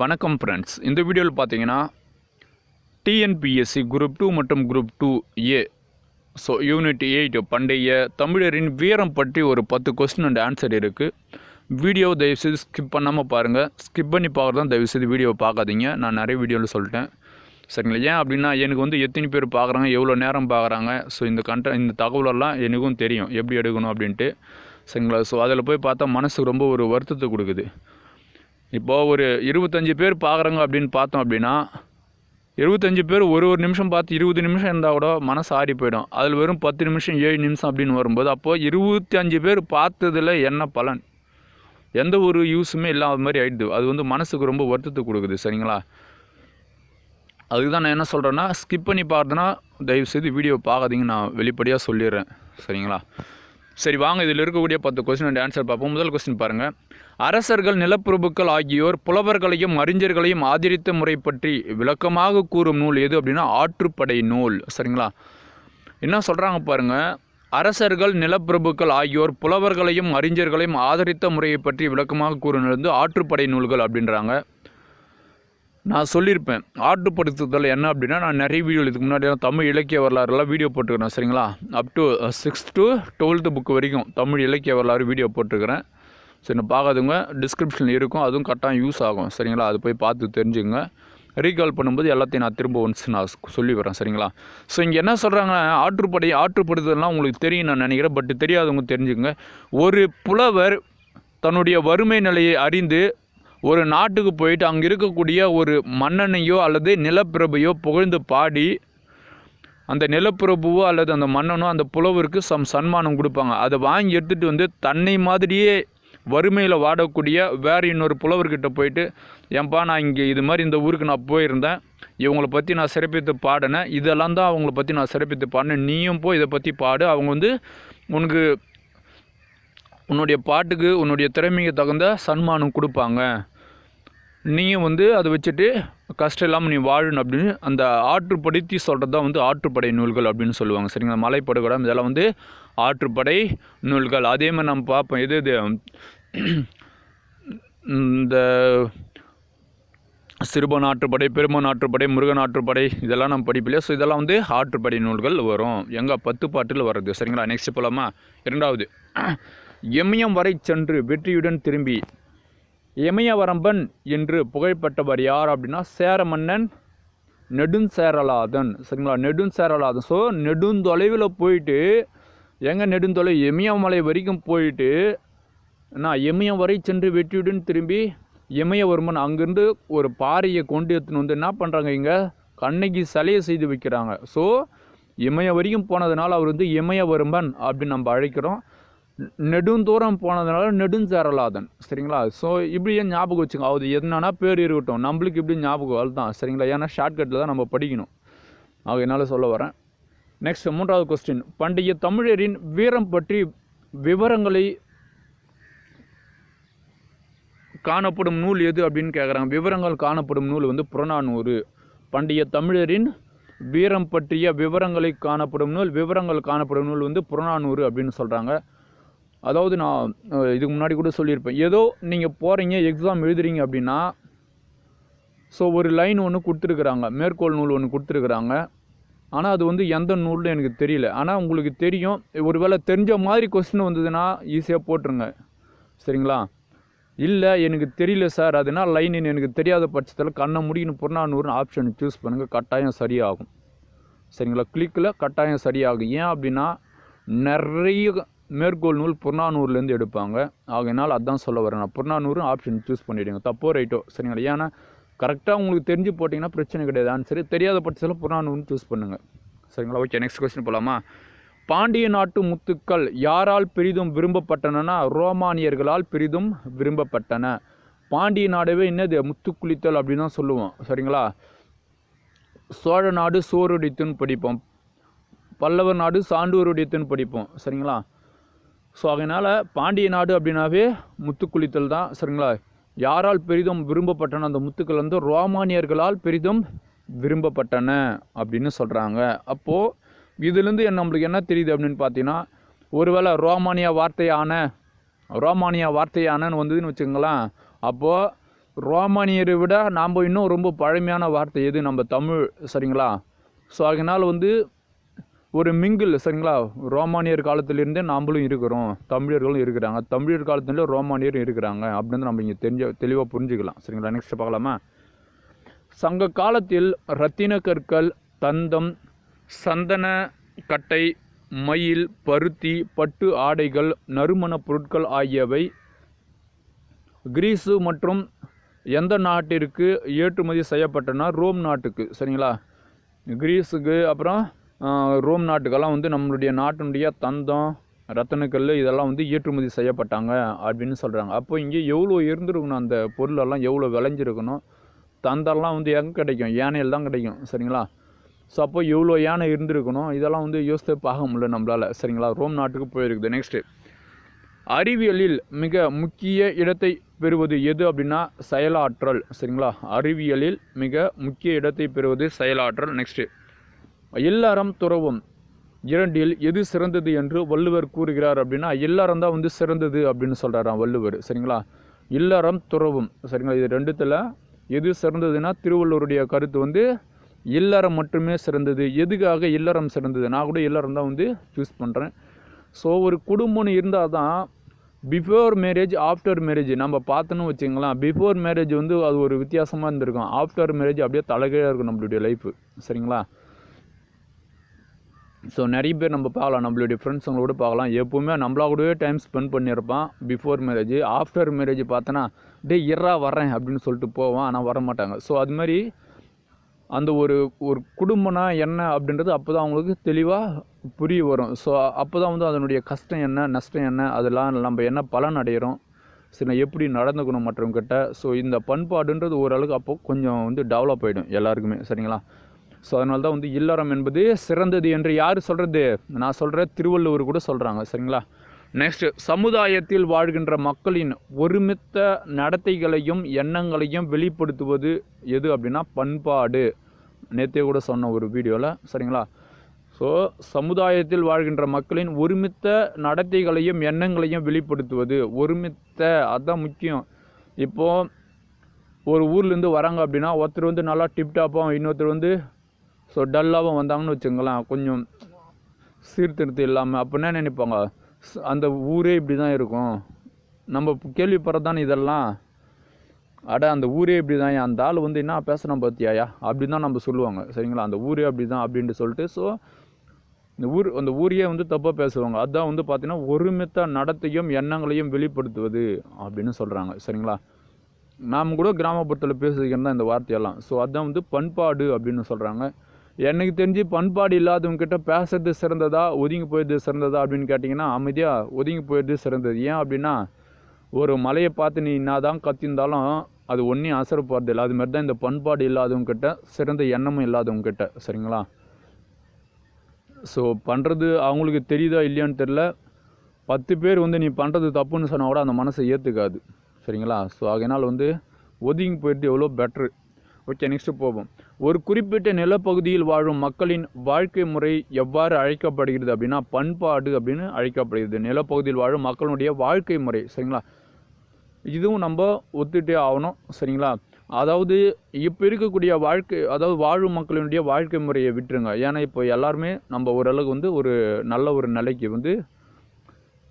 வணக்கம் ஃப்ரெண்ட்ஸ் இந்த வீடியோவில் பார்த்தீங்கன்னா டிஎன்பிஎஸ்சி குரூப் டூ மற்றும் group two A so unit eight பண்டைய தமிழரின் வீரம் பற்றி ஒரு பத்து கொஸ்டின் அண்ட் ஆன்சர் இருக்குது வீடியோ தயவுசெய்து ஸ்கிப் பண்ணாமல் பாருங்கள் ஸ்கிப் பண்ணி பார்க்குறதா தயவுசெய்து வீடியோவை பார்க்காதீங்க. நான் நிறைய வீடியோவில் சொல்லிட்டேன். சரிங்களா? ஏன் அப்படின்னா எனக்கு வந்து எத்தனை பேர் பார்க்குறாங்க எவ்வளோ நேரம் பார்க்குறாங்க ஸோ இந்த கண்ட இந்த தகவலெல்லாம் எனக்கும் தெரியும். எப்படி எடுக்கணும் அப்படின்ட்டு. சரிங்களா? ஸோ அதில் போய் பார்த்தா மனசுக்கு ரொம்ப ஒரு வருத்தத்தை கொடுக்குது. இப்போது ஒரு இருபத்தஞ்சி பேர் பார்க்குறாங்க அப்படின்னு பார்த்தோம் அப்படின்னா இருபத்தஞ்சி பேர் ஒரு ஒரு நிமிஷம் பார்த்து இருபது நிமிஷம் இருந்தால் கூட மனசு ஆறி போயிடும். அதில் வெறும் பத்து நிமிஷம் ஏழு நிமிஷம் அப்படின்னு வரும்போது அப்போது இருபத்தி அஞ்சு பேர் பார்த்ததில் என்ன பலன்? எந்த ஒரு யூஸுமே இல்லாத மாதிரி ஆகிடுது அது வந்து மனசுக்கு ரொம்ப வருத்தத்தை கொடுக்குது சரிங்களா? அதுக்கு தான் நான் என்ன சொல்கிறேன்னா ஸ்கிப் பண்ணி பார்த்தேன்னா தயவுசெய்து வீடியோ பார்க்காதீங்க நான் வெளிப்படையாக சொல்லிடுறேன் சரிங்களா? சரி வாங்க இதில் இருக்கக்கூடிய பத்து கொஸ்டின் ஆன்சர் பார்ப்போம். முதல் கொஸ்டின் பாருங்கள் அரசர்கள் நிலப்பிரபுக்கள் ஆகியோர் புலவர்களையும் அறிஞர்களையும் ஆதரித்த முறை பற்றி விளக்கமாக கூறும் நூல் எது அப்படின்னா ஆற்றுப்படை நூல். சரிங்களா? என்ன சொல்கிறாங்க பாருங்கள் அரசர்கள் நிலப்பிரபுக்கள் ஆகியோர் புலவர்களையும் அறிஞர்களையும் ஆதரித்த முறையை பற்றி விளக்கமாக கூறும் வந்து ஆற்றுப்படை நூல்கள் அப்படின்றாங்க. நான் சொல்லியிருப்பேன். ஆற்றுப்படுத்துதல் என்ன அப்படின்னா நான் நிறைய வீடியோ இதுக்கு முன்னாடியெல்லாம் தமிழ் இலக்கிய வரலாறுலாம் வீடியோ போட்டுக்கிறேன் சரிங்களா? Up to sixth to twelfth book வரைக்கும் தமிழ் இலக்கிய வரலாறு வீடியோ போட்டுருக்கிறேன். சரி நான் பார்க்காதவங்க டிஸ்கிரிப்ஷனில் இருக்கும். அதுவும் கரெக்டாக யூஸ் ஆகும் சரிங்களா? அது போய் பார்த்து தெரிஞ்சுங்க ரீகால் பண்ணும்போது எல்லாத்தையும் நான் திரும்ப ஒன்ஸ் நான் சொல்லி வரேன் சரிங்களா? ஸோ இங்கே என்ன சொல்கிறாங்க ஆற்றுப்படை ஆற்றுப்படுத்துதல்லாம் உங்களுக்கு தெரியும் நான் நினைக்கிறேன். பட் தெரியாதவங்க தெரிஞ்சுங்க ஒரு புலவர் தன்னுடைய வறுமை நிலையை அறிந்து ஒரு நாட்டுக்கு போயிட்டு அங்கே இருக்கக்கூடிய ஒரு மன்னனையோ அல்லது நிலப்பிரபையோ புகழ்ந்து பாடி அந்த நிலப்பிரபுவோ அல்லது அந்த மன்னனோ அந்த புலவருக்கு சம் சன்மானம் கொடுப்பாங்க. அதை வாங்கி எடுத்துகிட்டு வந்து தன்னை மாதிரியே வறுமையில் வாடக்கூடிய வேறு இன்னொரு புலவர்கிட்ட போயிட்டு ஏன்பா நான் இங்கே இது மாதிரி இந்த ஊருக்கு நான் போயிருந்தேன். இவங்கள பற்றி நான் சிறப்பித்து பாடினேன். இதெல்லாம் தான் அவங்கள பற்றி நான் சிறப்பித்து பாடினேன். நீயும் போய் இதை பற்றி பாடு. அவங்க வந்து உனக்கு உன்னுடைய பாட்டுக்கு உன்னுடைய திறமைக்கு தகுந்த சன்மானம் கொடுப்பாங்க. நீயும் வந்து அதை வச்சுட்டு கஷ்டம் இல்லாமல் நீ வாழணும் அப்படின்னு அந்த ஆற்றுப்படுத்தி சொல்கிறது தான் வந்து ஆற்றுப்படை நூல்கள் அப்படின்னு சொல்லுவாங்க. சரிங்களா? மலைப்படுகடம் இதெல்லாம் வந்து ஆற்றுப்படை நூல்கள். அதே மாதிரி நம்ம பார்ப்போம். எது இது? இந்த சிறுபன் ஆற்றுப்படை பெருமன் ஆற்றுப்படை முருகன் ஆற்றுப்படை இதெல்லாம் நம்ம படிப்பில்லையா ஸோ இதெல்லாம் வந்து ஆற்றுப்படை நூல்கள் வரும். எங்கே பத்து பாட்டில் வர்றது. சரிங்களா? நெக்ஸ்ட் போலாமா? இரண்டாவது. எம்எம் வரை சென்று வெற்றியுடன் திரும்பி. இமயவரம்பன் என்று புகழ்பெற்றவர் யார் அப்படின்னா சேர மன்னன் நெடுஞ்சேரலாதன். சரிங்களா? நெடுஞ்சேரலாதன். ஸோ நெடுந்தொலைவில் போயிட்டு எங்கே நெடுந்தொலை? இமயமலை வரைக்கும் போயிட்டு நான் இமயம் வரை சென்று வெற்றியுடன் திரும்பி இமயவர்மன் அங்கேருந்து ஒரு பாறையை கொண்டு எடுத்துன்னு வந்து என்ன பண்ணுறாங்க இங்கே? கண்ணகி சிலையை செய்து வைக்கிறாங்க. ஸோ இமய வரைக்கும் போனதுனால அவர் வந்து இமயவர்மன் அப்படின்னு நம்ம அழைக்கிறோம். நெடுந்தூரம் போனதுனால நெடுஞ்சேரலாதன் சரிங்களா? ஸோ இப்படியே ஞாபகம் வச்சுங்க அது என்னன்னா பேர் இருக்கட்டும் நம்மளுக்கு இப்படி ஞாபகம் அதுதான் சரிங்களா? ஏன்னா ஷார்ட்கட்டில் தான் நம்ம படிக்கணும். ஆக என்னால் சொல்ல வரேன். நெக்ஸ்ட் மூன்றாவது கொஸ்டின் பண்டைய தமிழரின் வீரம் பற்றி விவரங்களை காணப்படும் நூல் எது அப்படின்னு கேட்குறாங்க விவரங்கள் காணப்படும் நூல் வந்து புறநானூறு. பண்டைய தமிழரின் வீரம் பற்றிய விவரங்களை காணப்படும் நூல் விவரங்கள் காணப்படும் நூல் வந்து புறநானூறு அப்படின்னு சொல்கிறாங்க அதாவது நான் இதுக்கு முன்னாடி கூட சொல்லியிருப்பேன். ஏதோ நீங்கள் போகிறீங்க எக்ஸாம் எழுதுறீங்க அப்படின்னா ஸோ ஒரு லைன் ஒன்று கொடுத்துருக்குறாங்க. மேற்கோள் நூல் ஒன்று கொடுத்துருக்குறாங்க. ஆனால் அது வந்து எந்த நூல்னு எனக்கு தெரியல. ஆனால் உங்களுக்கு தெரியும். ஒரு வேளை தெரிஞ்ச மாதிரி கொஸ்டின் வந்ததுன்னா ஈஸியாக போட்டுருங்க. சரிங்களா? இல்லை எனக்கு தெரியல சார். அதுனா லைன் எனக்கு தெரியாத பட்சத்தில் கண்ணை முடிக்கணும் புறநானூறுனு ஆப்ஷன் சூஸ் பண்ணுங்கள் கட்டாயம் சரியாகும். சரிங்களா? கிளிக்கில் கட்டாயம் சரியாகும். ஏன் அப்படின்னா நிறைய மேற்கோள் நூல் புறநானூறுலேருந்து எடுப்பாங்க. ஆகையினால் அதான் சொல்ல வரேன். நான் புறநானூறு ஆப்ஷன் சூஸ் பண்ணிவிடுங்க தப்போ ரைட்டோ சரிங்களா? ஏன்னா கரெக்டாக உங்களுக்கு தெரிஞ்சு போட்டிங்கன்னா பிரச்சனை கிடையாது. ஆன்சர் தெரியாத பட்சத்தில் புறநானூறுன்னு சூஸ் பண்ணுங்கள் சரிங்களா? ஓகே நெக்ஸ்ட் கொஸ்டின் போகலாமா பாண்டிய நாட்டு முத்துக்கள் யாரால் பெரிதும் விரும்பப்பட்டனன்னா ரோமானியர்களால் பெரிதும் விரும்பப்பட்டன. பாண்டிய நாடவே என்னது? முத்துக்குளித்தல் அப்படின்னு தான் சொல்லுவோம். சரிங்களா? சோழ நாடு சோறுடைத்துன்னு படிப்போம். பல்லவர் நாடு சான்றோருடையத்துன்னு படிப்போம். சரிங்களா? ஸோ அதனால் பாண்டிய நாடு அப்படின்னாவே முத்துக்குளித்தல் தான் சரிங்களா? யாரால் பெரிதும் விரும்பப்பட்டன அந்த முத்துக்கள் வந்து ரோமானியர்களால் பெரிதும் விரும்பப்பட்டன அப்படின்னு சொல்கிறாங்க அப்போது இதுலேருந்து என்ன நம்மளுக்கு என்ன தெரியுது அப்படின்னு பார்த்தீங்கன்னா ஒருவேளை ரோமானியா வார்த்தையான ரோமானியா வார்த்தையானன்னு வந்ததுன்னு வச்சுக்கோங்களேன் அப்போது ரோமானியரை விட நாம் இன்னும் ரொம்ப பழமையான வார்த்தை எது? நம்ம தமிழ் சரிங்களா? ஸோ அதனால் வந்து ஒரு மிங்கிள் சரிங்களா? ரோமானியர் காலத்திலிருந்தே நாம்பளும் இருக்கிறோம். தமிழர்களும் இருக்கிறாங்க. தமிழர் காலத்துல ரோமானியரும் இருக்கிறாங்க. அப்படின்னு நம்ம இங்கே தெரிஞ்ச தெளிவாக புரிஞ்சுக்கலாம். சரிங்களா? நெக்ஸ்ட் பார்க்கலாமா? சங்க காலத்தில் ரத்தின கற்கள் தந்தம் சந்தன கட்டை மயில் பருத்தி பட்டு ஆடைகள் நறுமணப் பொருட்கள் ஆகியவை கிரீஸு மற்றும் எந்த நாட்டிற்கு ஏற்றுமதி செய்யப்பட்டன? ரோம் நாட்டுக்கு சரிங்களா? கிரீஸுக்கு அப்புறம் ரோம் நாட்டுக்கெல்லாம் வந்து நம்மளுடைய நாட்டினுடைய தந்தம் ரத்தனக்கல் இதெல்லாம் வந்து ஏற்றுமதி செய்யப்பட்டாங்க அப்படின்னு சொல்கிறாங்க அப்போ இங்கே எவ்வளோ இருந்திருக்கணும்? அந்த பொருளெல்லாம் எவ்வளோ விளைஞ்சிருக்கணும்? தந்தம்லாம் வந்து எங்கே கிடைக்கும்? யானையில் தான் கிடைக்கும் சரிங்களா? ஸோ அப்போ எவ்வளோ யானை இருந்திருக்கணும்? இதெல்லாம் வந்து யோசித்து பார்க்க முடியல நம்மளால் சரிங்களா? ரோம் நாட்டுக்கு போயிருக்குது. நெக்ஸ்ட்டு அறிவியலில் மிக முக்கிய இடத்தை பெறுவது எது அப்படின்னா செயலாற்றல் சரிங்களா? அறிவியலில் மிக முக்கிய இடத்தை பெறுவது செயலாற்றல். நெக்ஸ்ட்டு இல்லறம் துறவும். இரண்டில் எது சிறந்தது என்று வள்ளுவர் கூறுகிறார் அப்படின்னா இல்லறம் தான் வந்து சிறந்தது அப்படின்னு சொல்கிறாராம் வள்ளுவர். சரிங்களா? இல்லறம் துறவும். சரிங்களா? இது ரெண்டுத்தில் எது சிறந்ததுன்னா திருவள்ளுவருடைய கருத்து வந்து இல்லறம் மட்டுமே சிறந்தது. எதுக்காக இல்லறம் சிறந்தது? நான் கூட இல்லறம் தான் வந்து சூஸ் பண்ணுறேன் ஸோ ஒரு குடும்பம்னு இருந்தால் தான் பிஃபோர் மேரேஜ் ஆஃப்டர் மேரேஜ் நம்ம பார்த்தோன்னு வச்சுங்களேன் பிஃபோர் மேரேஜ் வந்து அது ஒரு வித்தியாசமாக இருந்திருக்கும். ஆஃப்டர் மேரேஜ் அப்படியே தலைகீழாக இருக்கும் நம்மளுடைய லைஃப் சரிங்களா? ஸோ நிறைய பேர் நம்ம பார்க்கலாம். நம்மளுடைய ஃப்ரெண்ட்ஸுங்களோட பார்க்கலாம். எப்போவுமே நம்மளா கூடவே டைம் ஸ்பெண்ட் பண்ணியிருப்பான். பிஃபோர் மேரேஜ் ஆஃப்டர் மேரேஜ் பார்த்தோன்னா டே இறா வரேன் அப்படின்னு சொல்லிட்டு போவான். ஆனால் வர மாட்டாங்க ஸோ அது மாதிரி அந்த ஒரு ஒரு குடும்பம்னா என்ன அப்படின்றது அப்போ தான் அவங்களுக்கு தெளிவாக புரிய வரும். ஸோ அப்போ தான் வந்து அதனுடைய கஷ்டம் என்ன நஷ்டம் என்ன அதெல்லாம் நம்ம என்ன பலன் அடையிறோம் சரி நான் எப்படி நடந்துக்கணும் மற்றவங்கிட்ட ஸோ இந்த பண்பாடுன்றது ஓரளவுக்கு அப்போ கொஞ்சம் வந்து டெவலப் ஆகிடும் எல்லாருக்குமே. சரிங்களா? ஸோ அதனால தான் வந்து இல்லறம் என்பது சிறந்தது என்று யார் சொல்கிறது நான் சொல்கிற திருவள்ளுவர் கூட சொல்கிறாங்க சரிங்களா? நெக்ஸ்ட் சமுதாயத்தில் வாழ்கின்ற மக்களின் ஒருமித்த நடத்தைகளையும் எண்ணங்களையும் வெளிப்படுத்துவது எது அப்படின்னா பண்பாடு. நேற்றே கூட சொன்ன ஒரு வீடியோவில் சரிங்களா? ஸோ சமுதாயத்தில் வாழ்கின்ற மக்களின் ஒருமித்த நடத்தைகளையும் எண்ணங்களையும் வெளிப்படுத்துவது ஒருமித்த அதுதான் முக்கியம். இப்போது ஒரு ஊர்லேருந்து வராங்க அப்படின்னா ஒருத்தர் வந்து நல்லா டிப்டாப்பாக இன்னொருத்தர் வந்து ஸோ டல்லாகவும் வந்தாங்கன்னு வச்சுங்களேன் கொஞ்சம் சீர்திருத்தம் இல்லாமல் அப்படின்னா நினைப்பாங்க? அந்த ஊரே இப்படி தான் இருக்கும். நம்ம கேள்விப்படுறது தானே இதெல்லாம்? அட அந்த ஊரே இப்படி தான் அந்த ஆள் வந்து என்ன பேசுகிறான் பார்த்தியாயா அப்படி தான் நம்ம சொல்லுவாங்க. சரிங்களா? அந்த ஊரே அப்படி தான் அப்படின்ட்டு சொல்லிட்டு ஸோ இந்த ஊர் அந்த ஊரையே வந்து தப்பாக பேசுவாங்க. அதுதான் வந்து பார்த்திங்கன்னா ஒருமித்த நடத்தையும் எண்ணங்களையும் வெளிப்படுத்துவது அப்படின்னு சொல்கிறாங்க சரிங்களா? நாம் கூட கிராமப்புறத்தில் பேசுகிறோம் தான் இந்த வார்த்தையெல்லாம். ஸோ அதுதான் வந்து பண்பாடு அப்படின்னு சொல்கிறாங்க எனக்கு தெரிஞ்சு பண்பாடு இல்லாதவங்கிட்ட பேசுறது சிறந்ததா ஒதுங்கி போயிடுது சிறந்ததா அப்படின்னு கேட்டிங்கன்னா அமைதியாக ஒதுங்கி போயிடுது சிறந்தது. ஏன் அப்படின்னா ஒரு மலையை பார்த்து நீ என்னதான் கத்திருந்தாலும் அது ஒன்றையும் அசர போகிறதில்ல அது மாதிரி தான் இந்த பண்பாடு இல்லாதவங்கிட்ட சிறந்த எண்ணமும் இல்லாதவங்க கிட்ட சரிங்களா? ஸோ பண்ணுறது அவங்களுக்கு தெரியுதா இல்லையான்னு தெரில பத்து பேர் வந்து நீ பண்ணுறது தப்புன்னு சொன்னால் கூட அந்த மனசை ஏற்றுக்காது சரிங்களா? ஸோ அதனால் வந்து ஒதுங்கி போயிட்டு எவ்வளோ பெட்ரு ஓகே நெக்ஸ்ட்டு போவோம். ஒரு குறிப்பிட்ட நிலப்பகுதியில் வாழும் மக்களின் வாழ்க்கை முறை எவ்வாறு அழைக்கப்படுகிறது அப்படின்னா பண்பாடு அப்படின்னு அழைக்கப்படுகிறது. நிலப்பகுதியில் வாழும் மக்களுடைய வாழ்க்கை முறை சரிங்களா? இதுவும் நம்ம ஒத்துட்டே ஆகணும் சரிங்களா? அதாவது இப்போ இருக்கக்கூடிய வாழ்க்கை அதாவது வாழும் மக்களினுடைய வாழ்க்கை முறையை விட்டுருங்க. ஏன்னா இப்போ எல்லாருமே நம்ம ஓரளவுக்கு வந்து ஒரு நல்ல ஒரு நிலைக்கு வந்து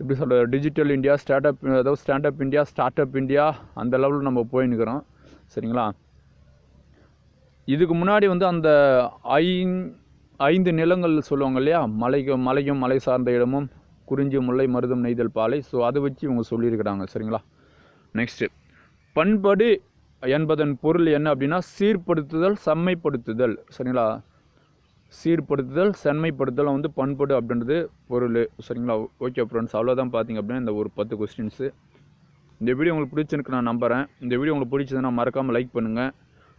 எப்படி சொல்கிற டிஜிட்டல் இந்தியா ஸ்டார்ட்அப் அதாவது stand up India start up India அந்த லெவலில் நம்ம போயின்னுக்கிறோம் சரிங்களா? இதுக்கு முன்னாடி வந்து அந்த ஐந் ஐந்து நிலங்கள் சொல்லுவாங்க இல்லையா? மலைக்கும் மலையும் மலை சார்ந்த இடமும் குறிஞ்சி முல்லை மருதம் நெய்தல் பாலை. ஸோ அதை வச்சு இவங்க சொல்லியிருக்கிறாங்க. சரிங்களா? நெக்ஸ்ட்டு பண்பாடு என்பதன் பொருள் என்ன அப்படின்னா சீர்படுத்துதல் செம்மைப்படுத்துதல். சரிங்களா? சீர்படுத்துதல் செம்மைப்படுத்துதல் வந்து பண்பாடு அப்படின்றது பொருள். சரிங்களா? ஓகே ஃப்ரெண்ட்ஸ் அவ்வளோதான் பார்த்தீங்க அப்படின்னா இந்த ஒரு பத்து கொஸ்டின்ஸு இந்த வீடியோ உங்களுக்கு பிடிச்சிருக்கு நான் நம்புகிறேன் இந்த வீடியோ உங்களுக்கு பிடிச்சதுன்னா மறக்காமல் லைக் பண்ணுங்கள்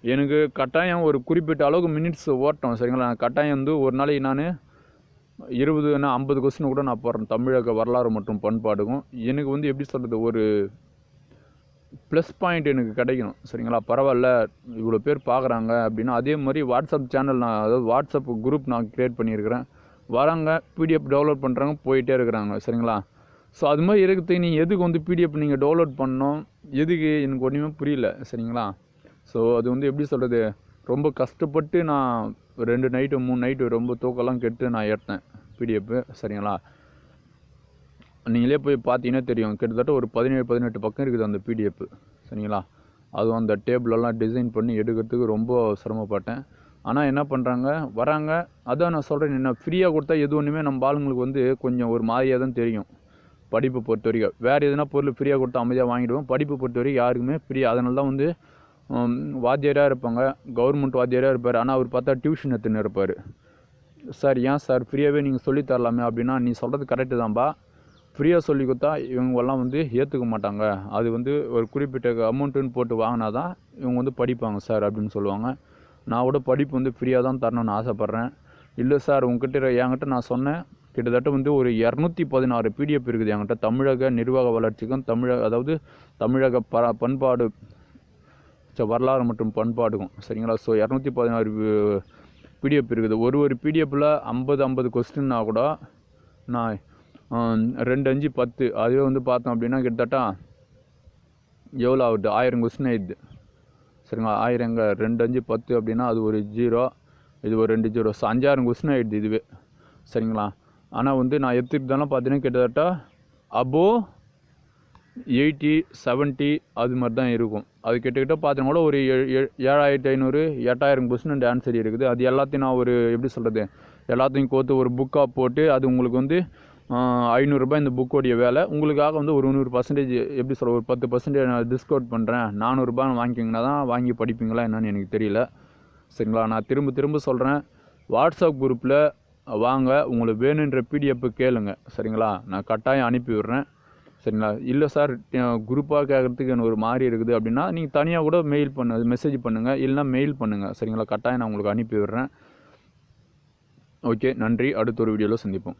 எனக்கு கட்டாயம் ஒரு குறிப்பிட்ட அளவுக்கு மினிட்ஸ் ஓட்டம் சரிங்களா? நான் கட்டாயம் வந்து ஒரு நாளைக்கு நான் இருபதுனா ஐம்பது கொஸ்டின் கூட நான் போடுறேன். தமிழக வரலாறு மற்றும் பண்பாடுக்கும். எனக்கு வந்து எப்படி சொல்கிறது ஒரு ப்ளஸ் பாயிண்ட் எனக்கு கிடைக்கணும் சரிங்களா? பரவாயில்ல இவ்வளோ பேர் பார்க்குறாங்க அப்படின்னா அதே மாதிரி வாட்ஸ்அப் சேனல் நான் அதாவது வாட்ஸ்அப் குரூப் நான் க்ரியேட் பண்ணியிருக்கிறேன். வராங்க பிடிஎஃப் டவுன்லோட் பண்ணுறாங்க போயிட்டே இருக்கிறாங்க சரிங்களா? ஸோ அது மாதிரி இருக்கிறதுக்கு நீங்கள் எதுக்கு வந்து பிடிஎஃப் நீங்கள் டவுன்லோட் பண்ணோம் எதுக்கு? எனக்கு ஒன்றுமே புரியல சரிங்களா? ஸோ அது வந்து எப்படி சொல்கிறது ரொம்ப கஷ்டப்பட்டு நான் ரெண்டு நைட்டு மூணு நைட்டு ரொம்ப தூக்கம்லாம் கெட்டு நான் ஏற்றேன் பிடிஎஃப் சரிங்களா? நீங்களே போய் பார்த்தீங்கன்னா தெரியும். கிட்டத்தட்ட ஒரு பதினேழு பதினெட்டு பக்கம் இருக்குது அந்த பிடிஎஃப் சரிங்களா? அதுவும் அந்த டேபிளெல்லாம் டிசைன் பண்ணி எடுக்கிறதுக்கு ரொம்ப சிரமப்பட்டேன். ஆனால் என்ன பண்ணுறாங்க வராங்க. அதான் நான் சொல்கிறேன் என்ன ஃப்ரீயாக கொடுத்தா எது ஒன்றுமே நம்ம ஆளுங்களுக்கு வந்து கொஞ்சம் ஒரு மாதிரியாக தான் தெரியும். படிப்பை பொறுத்த வரைக்கும் வேறு எதுனா பொருள் ஃப்ரீயாக கொடுத்தா அமைதியாக வாங்கிடுவோம். படிப்பை பொறுத்த வரைக்கும் யாருக்குமே ஃப்ரீ அதனால தான் வந்து வாத்தியாராக இருப்பாங்க. கவர்மெண்ட் வாத்தியாராக இருப்பார். ஆனால் அவர் பார்த்தா டியூஷன் எடுத்துன்னு இருப்பார். சார் ஏன் சார்? ஃப்ரீயாகவே நீங்கள் சொல்லி தரலாமே? அப்படின்னா நீ சொல்கிறது கரெக்டு தான்ப்பா ஃப்ரீயாக சொல்லி கொடுத்தா இவங்கெல்லாம் வந்து ஏற்றுக்க மாட்டாங்க. அது வந்து ஒரு குறிப்பிட்ட அமௌண்ட்டுன்னு போட்டு வாங்கினா தான் இவங்க வந்து படிப்பாங்க சார் அப்படின்னு சொல்லுவாங்க. நான் கூட படிப்பு வந்து ஃப்ரீயாக தான் தரணும்னு ஆசைப்பட்றேன். இல்லை சார் உங்ககிட்ட என்கிட்ட நான் சொன்னேன். கிட்டத்தட்ட வந்து ஒரு இரநூத்தி பதினாறு பிடிஎஃப் இருக்குது என்கிட்ட. தமிழக நிர்வாக வளர்ச்சிக்கும் தமிழக அதாவது தமிழக ப பண்பாடு ஸோ வரலாறு மற்றும் பண்பாடுக்கும் சரிங்களா? ஸோ இரநூத்தி பதினாறு பிடிஎஃப் இருக்குது. ஒரு ஒரு பிடிஎஃப்பில் ஐம்பது ஐம்பது கொஸ்டின்னா கூட நான் ரெண்டு அஞ்சு பத்து. அதுவே வந்து பார்த்தோம் அப்படின்னா கிட்டத்தட்ட எவ்வளோ ஆகுது? ஆயிரம் கொஸ்டின் ஆயிடுது. சரிங்களா? ஆயிரங்க ரெண்டு அஞ்சு பத்து அப்படின்னா அது ஒரு ஜீரோ இது ஒரு ரெண்டு ஜீரோ ஸோ அஞ்சாயிரம் கொஸ்டின் ஆகிடுது இதுவே. சரிங்களா? ஆனால் வந்து நான் எடுத்துகிட்டு தானே பார்த்தீங்கன்னா கிட்டத்தட்ட அபோ எயிட்டி செவன்ட்டி அது மாதிரி தான் இருக்கும். அது கிட்டத்தட்ட பார்த்தீங்கன்னா கூட ஒரு ஏழு- ஏழாயிரத்தி ஐநூறு எட்டாயிரம் கொஸ்டின் ஆன்சர் இருக்குது. அது எல்லாத்தையும் நான் ஒரு எப்படி சொல்கிறது எல்லாத்தையும் கோர்த்து ஒரு புக்காக போட்டு அது உங்களுக்கு வந்து ஐநூறுரூபா இந்த புக்கோடைய வேலை. உங்களுக்காக வந்து ஒரு நூறு பர்சன்டேஜ் எப்படி சொல்ல ஒரு பத்து பர்சன்டேஜ் நான் டிஸ்கவுண்ட் பண்ணுறேன் நானூறுரூபா வாங்கிக்கிங்கன்னா தான் வாங்கி படிப்பீங்களா என்னன்னு எனக்கு தெரியல. சரிங்களா? நான் திரும்ப திரும்ப சொல்கிறேன் வாட்ஸ்அப் குரூப்பில் வாங்க. உங்களுக்கு வேணுன்ற பிடிஎஃப் கேளுங்க. சரிங்களா? நான் கட்டாயம் அனுப்பி விடுறேன். சரிங்களா? இல்லை சார் குரூப்பாக கேட்குறதுக்கு எனக்கு ஒரு மாதிரி இருக்குது அப்படின்னா நீங்கள் தனியாக கூட மெயில் பண்ணு மெசேஜ் பண்ணுங்கள் இல்லைனா மெயில் பண்ணுங்கள் சரிங்களா? கட்டாயம் நான் உங்களுக்கு அனுப்பி விடுறேன். ஓகே நன்றி. அடுத்த ஒரு வீடியோவில் சந்திப்போம்.